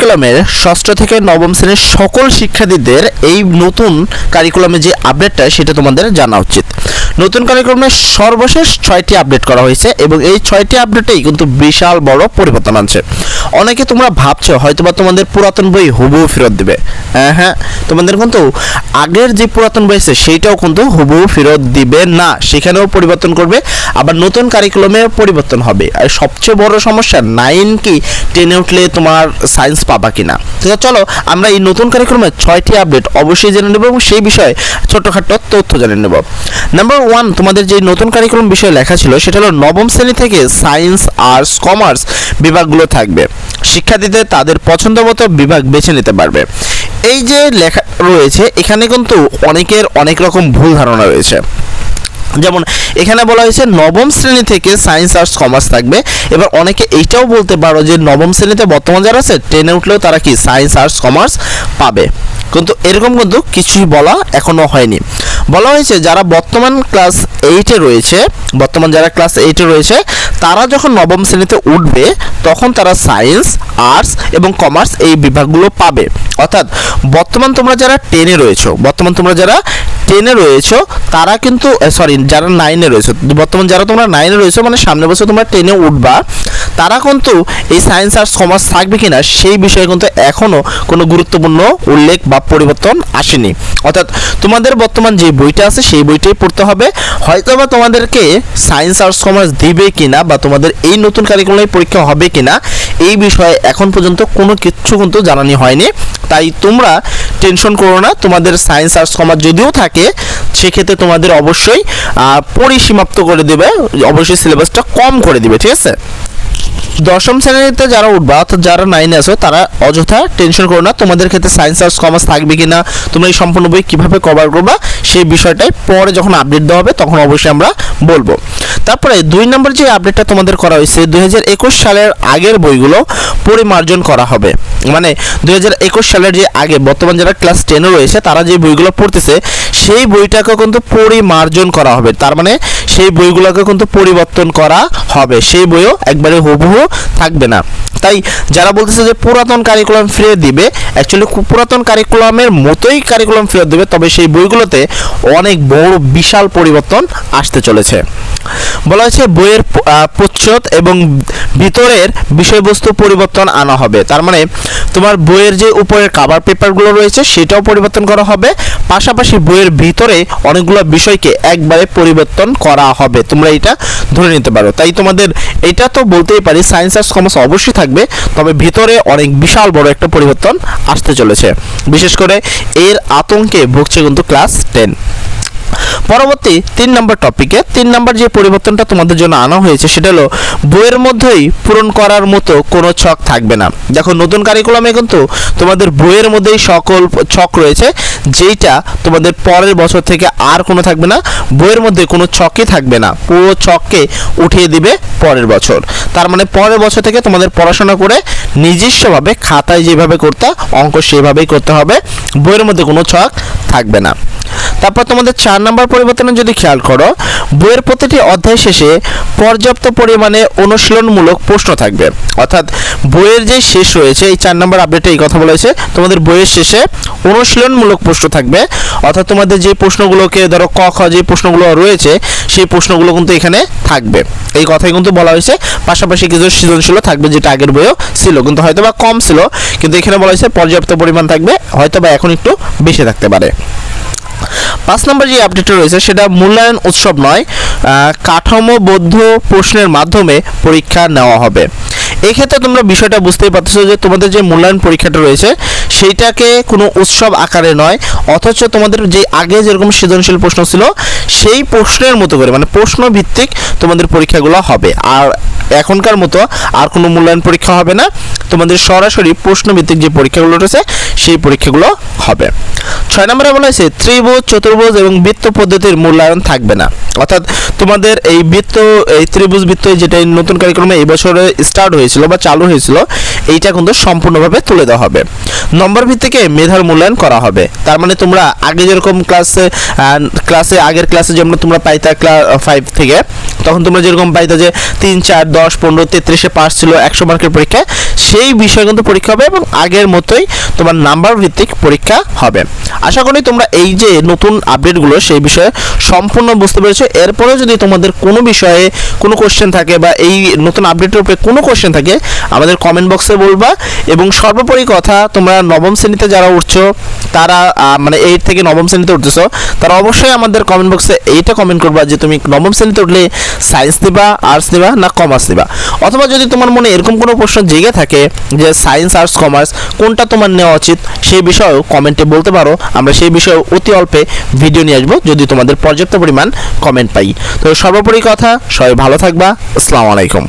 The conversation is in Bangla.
কারিকুলামের ষষ্ঠ থেকে নবম শ্রেণির সকল শিক্ষার্থীদের এই নতুন কারিকুলামে যে আপডেটটা সেটা তোমাদের জানা উচিত। নতুন কারিকুলামের সর্বশেষ ছয়টি আপডেট করা হয়েছে এবং এই ছয়টি আপডেটেই কিন্তু বিশাল বড় পরিবর্তন আনছে। অনেকে তোমরা ভাবছ, হয়তোবা তোমাদের পুরাতন বই হুবহু ফেরত দিবে। হ্যাঁ হ্যাঁ তোমাদের কিন্তু আগের যে পুরাতন বই আছে, সেইটাও কিন্তু হুবহু ফেরত দিবে না। সেখানেও পরিবর্তন করবে, আবার নতুন কারিকুলামে পরিবর্তন হবে। আর সবচেয়ে বড় সমস্যা নাইন কি? টেনে উঠলে তোমার সায়েন্স পাবা কিনা। তো চলো, আমরা এই নতুন কারিকুলামের ছয়টি আপডেট অবশ্যই জেনে নেব এবং সেই বিষয়ে ছোট্টখাটো তথ্য জেনে নেব। নাম্বার ওয়ান তোমাদের যে নতুন কারিকুলাম বিষয়ে লেখা ছিল, সেটা হলো নবম শ্রেণি থেকে সায়েন্স, আর্টস, কমার্স বিভাগগুলো থাকবে। শিক্ষার্থীদের তাদের পছন্দ মতো বিভাগ বেছে নিতে পারবে। এই যে লেখা রয়েছে, এখানে কিন্তু অনেকের অনেক রকম ভুল ধারণা রয়েছে। যেমন এখানে বলা হয়েছে নবম শ্রেণি থেকে সায়েন্স আর্টস কমার্স থাকবে। এবার অনেকে এইটাও বলতে পারো যে নবম শ্রেণীতে বর্তমান যারা আছে টেনে উঠলেও তারা কি সায়েন্স আর্টস কমার্স পাবে। কিন্তু এরকম কিন্তু কিছুই বলা এখনও হয়নি। বলা হয়েছে যারা বর্তমান ক্লাস এইটে রয়েছে, বর্তমান যারা ক্লাস এইটে রয়েছে, তারা যখন নবম শ্রেণীতে উঠবে, তখন তারা সায়েন্স আর্টস এবং কমার্স এই বিভাগগুলো পাবে। অর্থাৎ বর্তমান তোমরা যারা টেনে রয়েছো, বর্তমান তোমরা যারা টেনে রয়েছো, তারা কিন্তু সরি যারা নাইনে রয়েছে, বর্তমান যারা তোমরা নাইনে রয়েছো মানে সামনে বছর তোমরা টেনে উঠবা। তারা কিন্তু এই সায়েন্স আর্টস কমার্স থাকবে কিনা সেই বিষয়ে কিন্তু এখনও কোনো গুরুত্বপূর্ণ উল্লেখ বা পরিবর্তন আসেনি। অর্থাৎ তোমাদের বর্তমান যে বইটা আছে সেই বইটাই পড়তে হবে। হয়তো বা তোমাদেরকে সায়েন্স আর্টস কমার্স দিবে কিনা বা তোমাদের এই নতুন কারিকুলামে পরীক্ষা হবে কিনা এই বিষয়ে এখন পর্যন্ত কোনো কিছু কিন্তু জানানি হয়নি। তাই তোমরা টেনশন করো না, তোমাদের সায়েন্স আর্টস কমার্স যদিও থাকে, সেক্ষেত্রে তোমাদের অবশ্যই পরিসীমাপ্ত করে দেবে। অবশ্যই সিলেবাসটা কম করে দিবে, ঠিক আছে? দশম শ্রেণীতে যারা উঠবা, অর্থাৎ যারা নাইনে আছো, তারা অযথা টেনশন করো না। তোমাদের ক্ষেত্রে সায়েন্স আর্টস কমার্স থাকবে কি না তোমরা এই সম্পূর্ণ বই কীভাবে কভার করবা, সেই বিষয়টাই পরে যখন আপডেট দেওয়া হবে, তখন অবশ্যই আমরা বলব। তারপরে দুই নম্বর যে আপডেটটা তোমাদের করা হয়েছে, দুই সালের আগের বইগুলো পরিমার্জন করা হবে। মানে দুই হাজার একুশ সালের যে আগে, বর্তমান যারা ক্লাস টেনে রয়েছে, তারা যে বইগুলো পড়তেছে, সেই বইটাকে কিন্তু পরিমার্জন করা হবে। তার মানে সেই বইগুলোকে কিন্তু পরিবর্তন করা হবে। সেই বইও একবারে হুবহু থাকবে না। তাই যারা বলতেছে যে পুরাতন কারিকুলাম ফিরে দিবে অ্যাকচুয়ালি পুরাতন কারিকুলামের মতোই কারিকুলাম ফেরত দেবে, তবে সেই বইগুলোতে অনেক বড় বিশাল পরিবর্তন আসতে চলেছে। বলা হয়েছে বইয়ের প্রচ্ছদ এবং ভিতরের বিষয়বস্তু পরিবর্তন আনা হবে। তার মানে তোমার বইয়ের যে উপরের কাভার পেপারগুলো রয়েছে, সেটাও পরিবর্তন করা হবে। পাশাপাশি বইয়ের ভিতরে অনেকগুলো বিষয়কে একবারে পরিবর্তন করা হবে। তোমরা এটা ধরে নিতে পারো। তাই তোমাদের এটা তো বলতেই পারি সায়েন্স আর্টস কমার্স অবশ্যই থাকবে, তবে ভিতরে অনেক বিশাল বড় একটা পরিবর্তন আসতে চলেছে। বিশেষ করে এর আতঙ্কে ভুগছে কিন্তু ক্লাস টেন পরবর্তী তিন নম্বর টপিকে তিন নম্বর যে পরিবর্তনটা তোমাদের জন্য আনা হয়েছে, সেটা হলো বইয়ের মধ্যেই পূরণ করার মতো কোনো ছক থাকবে না। দেখো, নতুন কারিকুলামে কিন্তু তোমাদের বইয়ের মধ্যেই সকল ছক রয়েছে, যেইটা তোমাদের পরের বছর থেকে আর কোনো থাকবে না, বইয়ের মধ্যে কোনো ছকই থাকবে না। পুরো ছককে উঠিয়ে দিবে পরের বছর। তার মানে পরের বছর থেকে তোমাদের পড়াশোনা করে নিজস্বভাবে খাতায় যেভাবে করতে অঙ্ক সেভাবেই করতে হবে, বইয়ের মধ্যে কোনো ছক থাকবে না। তারপর তোমাদের চার নাম্বার পরিবর্তনে যদি খেয়াল করো, বইয়ের প্রতিটি অধ্যায় শেষে পর্যাপ্ত পরিমাণে অনুশীলনমূলক প্রশ্ন থাকবে। অর্থাৎ বইয়ের যে শেষ রয়েছে, এই চার নাম্বার আপডেটে এই কথা বলেছে তোমাদের বইয়ের শেষে অনুশীলনমূলক প্রশ্ন থাকবে। অর্থাৎ তোমাদের যে প্রশ্নগুলোকে ধরো ক, খ, যে প্রশ্নগুলো রয়েছে, সেই প্রশ্নগুলো কিন্তু এখানে থাকবে। এই কথাই কিন্তু বলা হয়েছে। পাশাপাশি কিছু সৃজনশীল থাকবে যেটা আগের বইও ছিল, কিন্তু হয়তো বা কম ছিল, কিন্তু এখানে বলা হয়েছে পর্যাপ্ত পরিমাণ থাকবে হয়তো বা এখন একটু বেশি থাকতে পারে। পাঁচ নম্বর যে আপডেটটা রয়েছে সেটা মূল্যায়ন উৎসব নয় কাঠামোবদ্ধ প্রশ্নের মাধ্যমে পরীক্ষা নেওয়া হবে। এক্ষেত্রে তোমরা বিষয়টা বুঝতেই পারতেছো যে তোমাদের যে মূল্যায়ন পরীক্ষাটা রয়েছে, সেইটাকে কোনো উৎসব আকারে নয়, অথচ তোমাদের যে আগে যেরকম সৃজনশীল প্রশ্ন ছিল, সেই প্রশ্নের মতো করে মানে প্রশ্ন ভিত্তিক তোমাদের পরীক্ষাগুলো হবে। আর এখনকার মতো আর কোনো মূল্যায়ন পরীক্ষা হবে না। তোমাদের সরাসরি প্রশ্নভিত্তিক যে পরীক্ষাগুলো রয়েছে, সেই পরীক্ষাগুলো হবে। ছয় নম্বরে বলা হয়েছে, ত্রিভুজ, চতুর্ভুজ এবং বৃত্ত পদ্ধতির মূল্যায়ন থাকবে না। অর্থাৎ তোমাদের এই বৃত্ত, এই ত্রিভুজ বৃত্ত যেটা নতুন কারিক্রমে এই বছরে স্টার্ট হয়েছিল বা চালু হয়েছিল, এইটা কিন্তু সম্পূর্ণভাবে তুলে দেওয়া হবে। নম্বর ভিত্তিকে মেধার মূল্যায়ন করা হবে। তার মানে তোমরা আগে যেরকম ক্লাসে ক্লাসে আগের ক্লাসে যেমন তোমরা পাইতা ক্লাস ফাইভ থেকে, তখন তোমরা যেরকম পাইতা যে তিন, চার, দশ, পনেরো, তেত্রিশে পাস ছিল একশো মার্কের পরীক্ষা সেই বিষয়ে কিন্তু পরীক্ষা হবে এবং আগের মতোই তোমার নাম্বার ভিত্তিক পরীক্ষা হবে। আশা করি তোমরা এই যে নতুন আপডেটগুলো সেই বিষয়ে সম্পূর্ণ বুঝতে পেরেছ। এরপরেও যদি তোমাদের কোনো বিষয়ে কোনো কোশ্চেন থাকে বা এই নতুন আপডেটের উপরে কোনো কোশ্চেন থাকে, আমাদের কমেন্ট বক্সে বলবা এবং সর্বোপরি কথা তোমরা নবম শ্রেণীতে যারা উঠছো, তারা মানে এইট থেকে নবম শ্রেণীতে উঠতেছো, তারা অবশ্যই আমাদের কমেন্ট বক্সে এইটা কমেন্ট করবা যে তুমি নবম শ্রেণীতে উঠলে সায়েন্স নিবা আর্টস নিবা না কমার্স নিবা অথবা যদি তোমার মনে এরকম কোনো প্রশ্ন জেগে থাকে যে সায়েন্স আর্টস কমার্স কোনটা তোমার নেওয়া উচিত সেই বিষয়েও কমেন্টে বলতে পারো। আমরা সেই বিষয়ে অতি অল্পে ভিডিও নিয়ে আসব, যদি তোমাদের পর্যাপ্ত পরিমাণ কমেন্ট পাই। তো সর্বোপরি কথা, সবাই ভালো থাকবা। আসসালামু আলাইকুম।